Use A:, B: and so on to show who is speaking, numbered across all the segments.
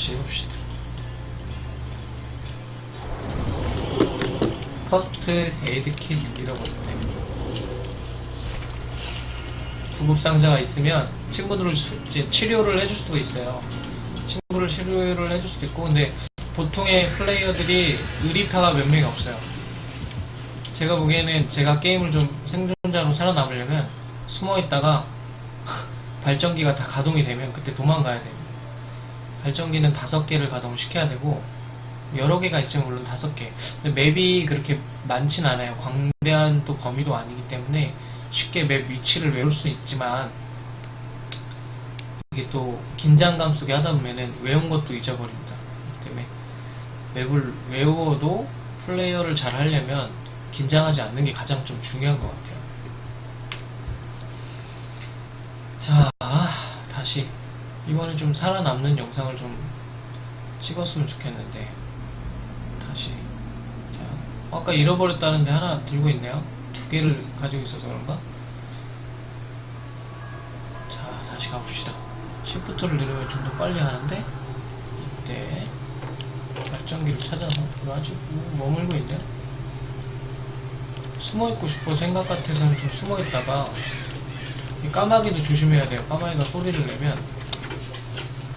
A: 다시 해봅시다. 퍼스트 에이드 킷 잃어버렸네. 구급상자가 있으면 친구들을 치료를 해줄 수도 있어요. 친구를 치료를 해줄 수도 있고, 근데 보통의 플레이어들이 의리파가 몇 명이 없어요. 제가 보기에는 제가 게임을 좀 생존자로 살아남으려면 숨어 있다가 발전기가 다 가동이 되면 그때 도망가야 돼요. 발전기는 다섯 개를 가동을 시켜야 되고 여러 개가 있지만 물론 다섯 개. 맵이 그렇게 많진 않아요. 광대한 또 범위도 아니기 때문에 쉽게 맵 위치를 외울 수 있지만 이게 또 긴장감 속에 하다 보면은 외운 것도 잊어버립니다. 때문에 맵을 외워도 플레이어를 잘 하려면 긴장하지 않는 게 가장 좀 중요한 것 같아요. 자, 다시 이번에 좀 살아남는 영상을 좀 찍었으면 좋겠는데. 다시. 자 아까 잃어버렸다는데 하나 들고 있네요. 두 개를 가지고 있어서 그런가? 자 다시 가봅시다. 시프트를 누르면 좀 더 빨리 하는데? 이때 발전기를 찾아서 이거 아직 머물고 있네요 숨어있고 싶어 생각 같아서는 좀 숨어있다가 이 까마귀도 조심해야 돼요. 까마귀가 소리를 내면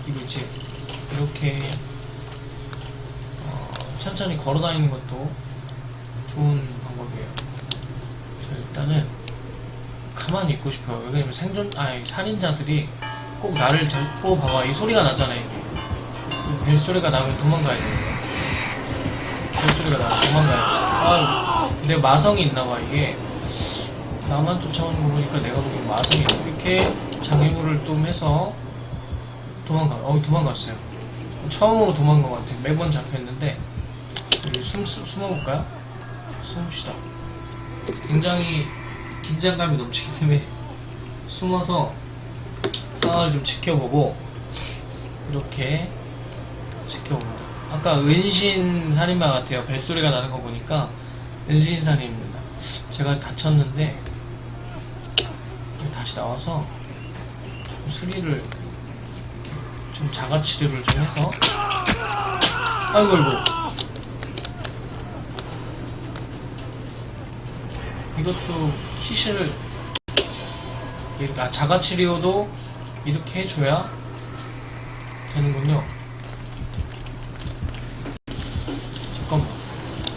A: 이제 이렇게 어, 천천히 걸어 다니는 것도 좋은 방법이에요. 자, 일단은 가만히 있고 싶어요. 왜냐면 생존, 아니, 살인자들이 꼭 나를 잡고 봐봐. 이 소리가 나잖아요. 이 벨소리가 나면 도망가야 돼. 벨소리가 나면 도망가야 돼. 아, 내 마성이 있나봐, 이게. 나만 쫓아오는 거 보니까 내가 보기엔 마성이 있고, 이렇게 장애물을 좀 해서 도망가, 어, 도망갔어요. 처음으로 도망간 것 같아요. 매번 잡혔는데, 숨, 숨, 숨어볼까요? 숨읍시다. 굉장히 긴장감이 넘치기 때문에 숨어서 상황을 좀 지켜보고, 이렇게 지켜봅니다. 아까 은신 살인마 같아요. 벨소리가 나는 거 보니까 은신 살인입니다. 제가 다쳤는데, 다시 나와서 수리를 좀 자가 치료를 좀 해서. 아이고 아이고. 이것도 키를 이렇게 아 자가 치료도 이렇게 해줘야 되는군요. 잠깐만.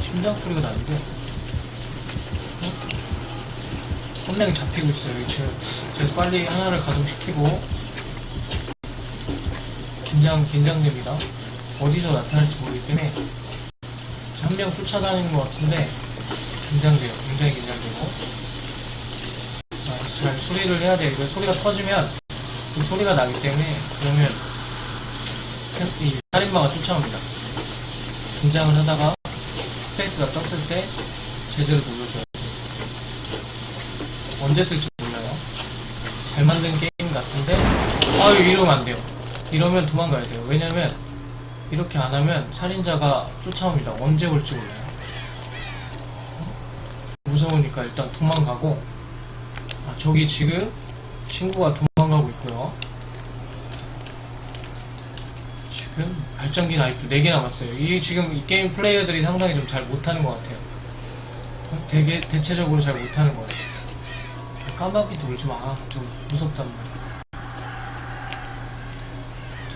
A: 심장 소리가 나는데. 어? 혼량이 잡히고 있어요. 지금 제가 빨리 하나를 가동시키고 긴장, 긴장됩니다. 어디서 나타날지 모르기 때문에 한 명 쫓아다니는 것 같은데 긴장돼요. 굉장히 긴장되고 자, 잘 수리를 해야 돼요. 이거 소리가 터지면 이 소리가 나기 때문에 그러면 이 살인마가 쫓아옵니다. 긴장을 하다가 스페이스가 떴을 때 제대로 눌러줘야 돼요. 언제 뜰지 몰라요. 잘 만든 게임 같은데 아유 이러면 안 돼요. 이러면 도망가야 돼요. 왜냐면 이렇게 안 하면 살인자가 쫓아옵니다. 언제 올지 몰라요. 어? 무서우니까 일단 도망가고 아, 저기 지금 친구가 도망가고 있고요. 지금 발전기 아직도 4개 남았어요. 이게 지금 이 게임 플레이어들이 상당히 좀 잘 못하는 것 같아요. 어, 되게 대체적으로 잘 못하는 것 같아요. 까마귀 돌지 마. 좀 무섭단 말이야.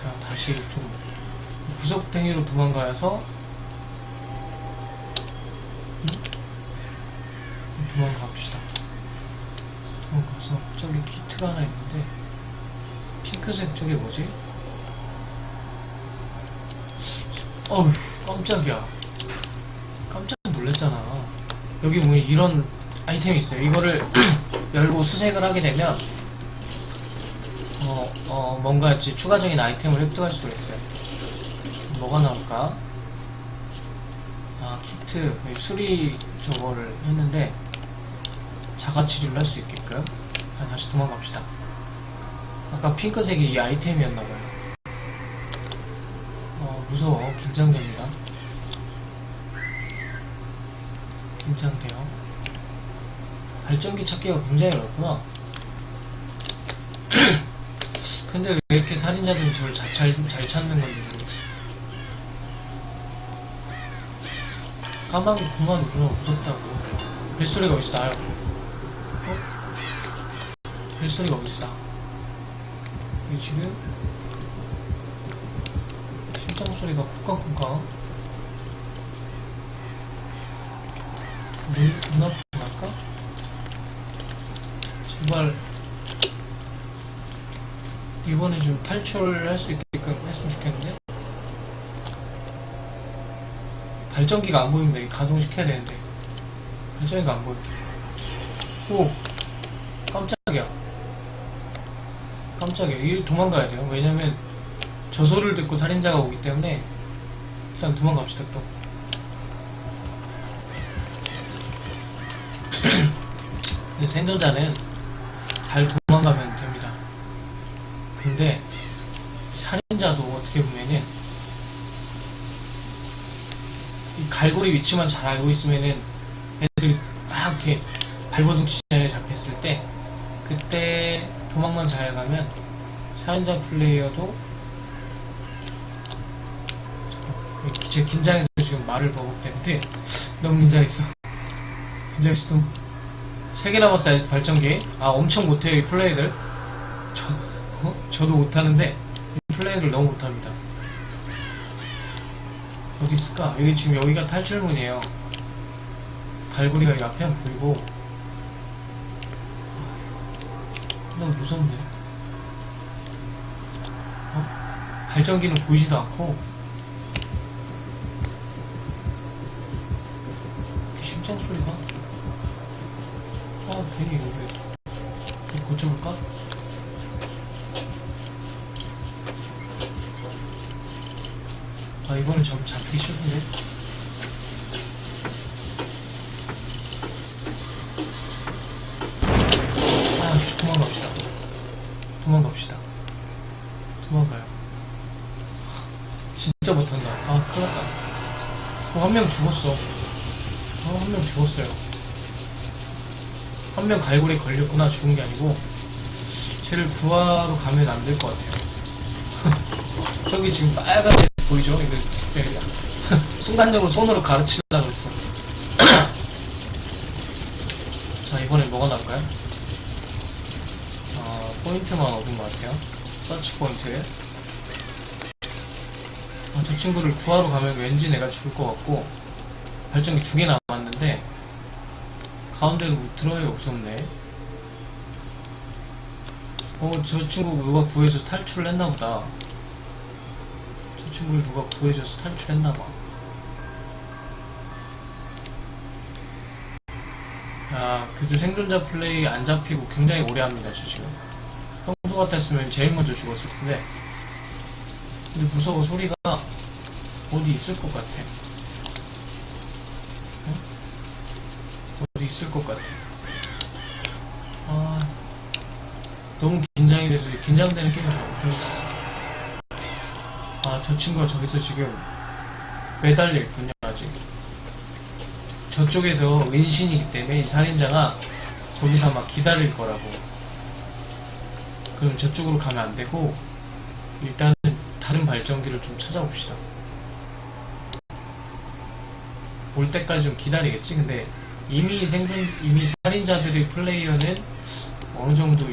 A: 자, 다시 좀 구석탱이로 도망가서 음? 도망갑시다. 도망가서 저기 키트가 하나 있는데 핑크색 쪽에 뭐지? 어휴 깜짝이야. 깜짝 놀랐잖아. 여기 보면 이런 아이템이 있어요. 이거를 열고 수색을 하게 되면 어, 어, 뭔가 이제 추가적인 아이템을 획득할 수가 있어요. 뭐가 나올까? 아, 키트, 수리 저거를 했는데, 자가치료를 할 수 있게끔. 자, 다시 도망갑시다. 아까 핑크색이 이 아이템이었나봐요. 어, 무서워. 긴장됩니다. 긴장돼요. 발전기 찾기가 굉장히 어렵구나. 근데 왜 이렇게 살인자들은 저를 잘, 잘, 잘 찾는 건데 까마귀 그만 울어 무섭다고 벨소리가 어디서 나요? 어? 벨소리가 어디서 나? 이 지금? 심장 소리가 쿵쾅쿵쾅 눈, 눈앞으로 갈까? 제발 이번에 좀 탈출할 수 있게끔 했으면 좋겠는데 발전기가 안 보입니다. 가동시켜야 되는데 발전기가 안 보여. 오 깜짝이야. 깜짝이야. 이 도망가야 돼요. 왜냐면 저 소리를 듣고 살인자가 오기 때문에 일단 도망갑시다 또. 생존자는 잘 됩니다. 근데 살인자도 어떻게 보면은 이 갈고리 위치만 잘 알고 있으면은 애들이 막 이렇게 발버둥 치기 전에 잡혔을 때. 그때 도망만 잘 가면 살인자 플레이어도 제 긴장해서 지금 말을 버벅대는데 너무 긴장했어. 긴장했어. 너무 세개 남았어요 발전기. 아 엄청 못해요 이 플레이들. 저, 어? 저도 못하는데 이 플레이를 너무 못합니다 어디 있을까? 여기 지금 여기가 탈출문이에요. 갈고리가 여기 앞에 안 보이고 너무 무섭네. 어? 발전기는 보이지도 않고 심장 소리가 아 괜히 여기 고쳐볼까? 아 이거는 좀 잡히기 싫은데 아 씨, 도망갑시다. 도망갑시다. 도망가요. 진짜 못한다. 아 큰일났다. 어, 한 명 죽었어. 어, 한 명 죽었어요. 한 명 갈고리에 걸렸구나 죽은 게 아니고. 쟤를 구하러 가면 안 될 것 같아요. 저기 지금 빨간색 보이죠? 숙제야. 순간적으로 손으로 가르치려고 했어. 자, 이번엔 뭐가 나올까요? 어, 포인트만 얻은 것 같아요. 서치 포인트. 아, 저 친구를 구하러 가면 왠지 내가 죽을 것 같고, 발전기 두 개 남았는데, 가운데로 들어야 없었네. 어, 저 친구 누가 구해서 탈출을 했나 보다. 저 친구를 누가 구해줘서 탈출했나봐. 야, 교주 생존자 플레이 안 잡히고 굉장히 오래 합니다, 저 지금. 평소 같았으면 제일 먼저 죽었을 텐데. 근데 무서워, 소리가 어디 있을 것 같아. 어? 어디 있을 것 같아. 아, 너무 긴장이 돼서 긴장되는 게임 잘 못하겠어. 아, 저 친구가 저기서 지금 매달려 있군요, 아직. 저쪽에서 은신이기 때문에 이 살인자가 저기서 막 기다릴 거라고. 그럼 저쪽으로 가면 안 되고, 일단은 다른 발전기를 좀 찾아봅시다. 올 때까지 좀 기다리겠지? 근데 이미 생존, 이미 살인자들의 플레이어는 어느 정도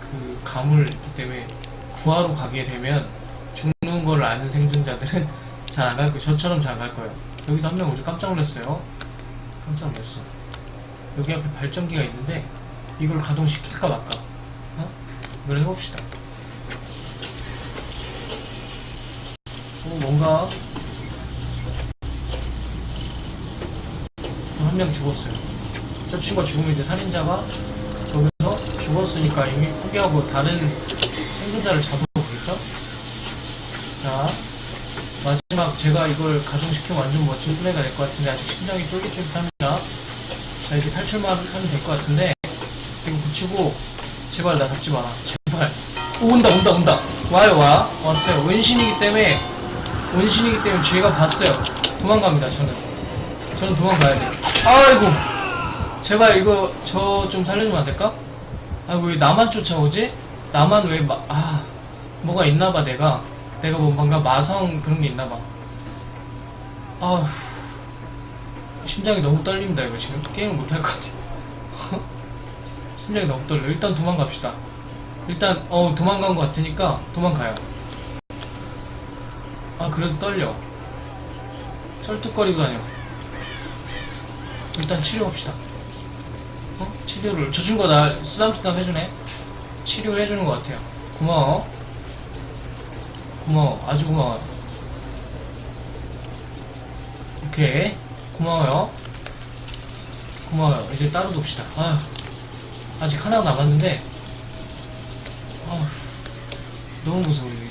A: 그 감을 있기 때문에 구하러 가게 되면 죽는 걸 아는 생존자들은 잘 안 갈 거예요. 저처럼 잘 갈 거예요. 여기도 한 명 오죠. 깜짝 놀랐어요. 깜짝 놀랐어. 여기 앞에 발전기가 있는데 이걸 가동시킬까 말까? 어? 이걸 해봅시다. 어, 뭔가 한 명 죽었어요. 저 친구가 죽으면 이제 살인자가 저기서 죽었으니까 이미 포기하고 다른 생존자를 잡아보겠죠? 자, 마지 막 제가 이걸 가동시키면 완전 멋진 플레이가 될 것 같은데 아직 심장이 쫄깃쫄깃합니다. 자, 이제 탈출만 하면 될 것 같은데 이거 붙이고 제발 나 잡지 마라. 제발. 오, 온다 온다 온다. 와요 와. 왔어요. 원신이기 때문에 원신이기 때문에 제가 봤어요. 도망갑니다 저는. 저는 도망가야 돼. 아이고. 제발 이거 저 좀 살려주면 안 될까? 아이고 왜 나만 쫓아오지? 나만 왜 마, 아 뭐가 있나봐 내가 내가 뭐 뭔가 마성 그런 게 있나 봐. 아휴. 심장이 너무 떨립니다 이거 지금. 게임을 못 할 것 같아. 심장이 너무 떨려. 일단 도망갑시다. 일단 어 도망간 것 같으니까 도망가요. 아 그래도 떨려. 쩔뚝거리고 다녀. 일단 치료합시다. 어? 치료를 저 친구가 나 쓰담쓰담 해주네. 치료를 해주는 것 같아요. 고마워 고마워. 아주 고마워요 오케이. 고마워요. 고마워요. 이제 따로 둡시다. 아휴 아직 하나 남았는데. 아휴 너무 무서워 이게.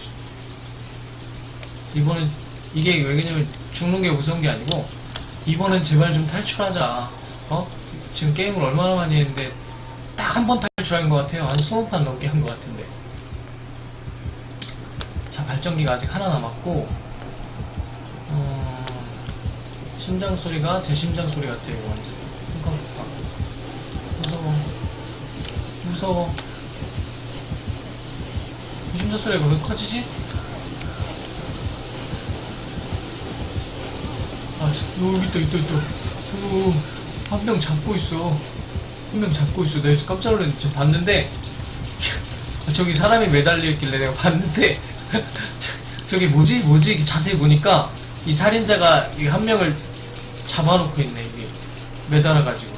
A: 이번엔 이게 왜냐면 죽는 게 무서운 게 아니고 이번엔 제발 좀 탈출하자. 어? 지금 게임을 얼마나 많이 했는데 딱 한 번 탈출한 것 같아요. 한 20판 넘게 한 것 같은데. 자 발전기가 아직 하나 남았고 어, 심장 소리가 제 심장 소리 같아요 완전. 쿵쾅쿵쾅 무서워. 무서워. 이 심장 소리가 왜 커지지? 아 여기 있다 있다 있다. 한명 잡고 있어. 한 명 잡고 있어. 내가 깜짝 놀랐는데 지금 봤는데 저기 사람이 매달려 있길래 내가 봤는데 저- 저기 뭐지? 뭐지? 자세히 보니까 이 살인자가 이 한 명을 잡아놓고 있네 이게. 매달아 가지고.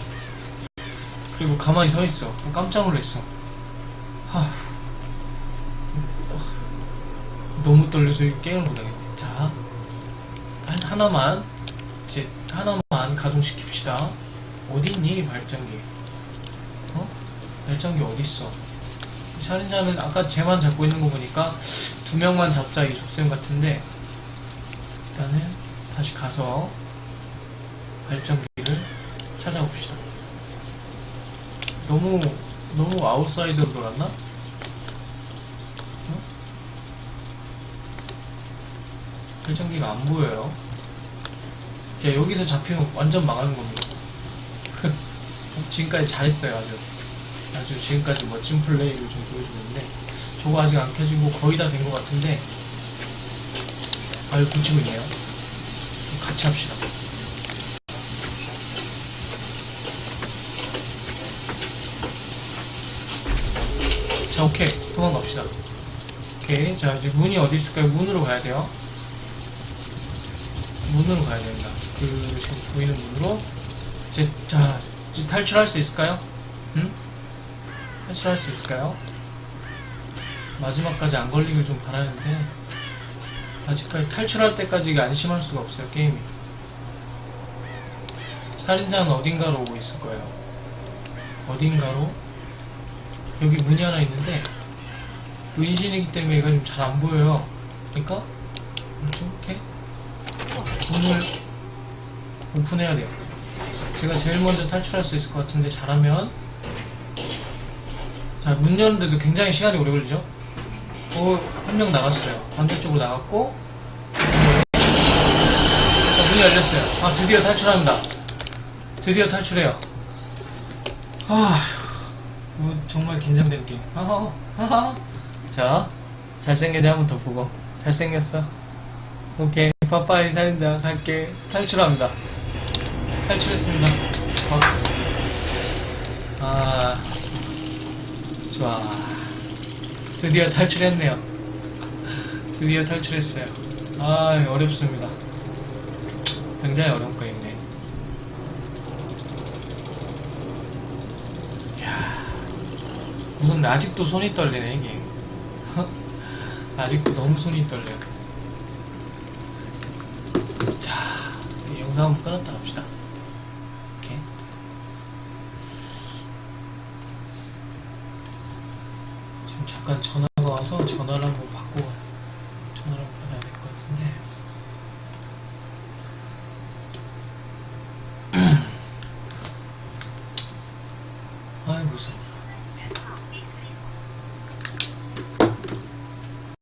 A: 그리고 가만히 서 있어. 깜짝 놀랐어. 하 너무 떨려서 이 게임을 못하겠네. 자. 한- 하나만. 이제 하나만 가동시킵시다. 어딨니 발전기? 어? 발전기 어딨어? 살인자는 아까 쟤만 잡고 있는 거 보니까 두 명만 잡자 이 족쇄 같은데 일단은 다시 가서 발전기를 찾아봅시다. 너무 너무 아웃사이드로 돌았나? 어? 발전기가 안 보여요. 자 여기서 잡히면 완전 망하는 겁니다. 지금까지 잘했어요 아주. 아주 지금까지 멋진 플레이를 좀 보여주고 있는데 저거 아직 안 켜지고 거의 다 된 것 같은데 아유 고치고 있네요. 같이 합시다. 자 오케이. 도망갑시다. 오케이. 자 이제 문이 어디 있을까요? 문으로 가야 돼요. 문으로 가야 됩니다. 그 지금 보이는 문으로. 이제 자 이제 탈출할 수 있을까요? 응? 탈출할 수 있을까요? 마지막까지 안 걸리길 좀 바라는데 아직까지 탈출할 때까지 안심할 수가 없어요 게임이. 살인자는 어딘가로 오고 있을 거예요. 어딘가로? 여기 문이 하나 있는데 은신이기 때문에 이거 좀잘 안 보여요. 그러니까 이렇게 문을 오픈해야 돼요. 제가 제일 먼저 탈출할 수 있을 것 같은데 잘하면 자, 문 여는데도 굉장히 시간이 오래 걸리죠? 어, 한 명 나갔어요. 반대쪽으로 나갔고. 자, 문이 열렸어요. 아, 드디어 탈출합니다. 드디어 탈출해요. 아, 이거 정말 긴장되는 게임. 하하, 하하. 자, 잘생긴 애한번 더 보고. 잘생겼어. 오케이. 빠빠이 살인자 갈게. 탈출합니다. 탈출했습니다. 박스. 아. 좋아. 드디어 탈출했네요. 드디어 탈출했어요. 아, 어렵습니다. 굉장히 어려운 거있네 이야, 무슨 아직도 손이 떨리네, 이게. 아직도 너무 손이 떨려요. 자, 이 영상 끊었다 갑시다. 이렇게. 지금 잠깐 전화가 와서 전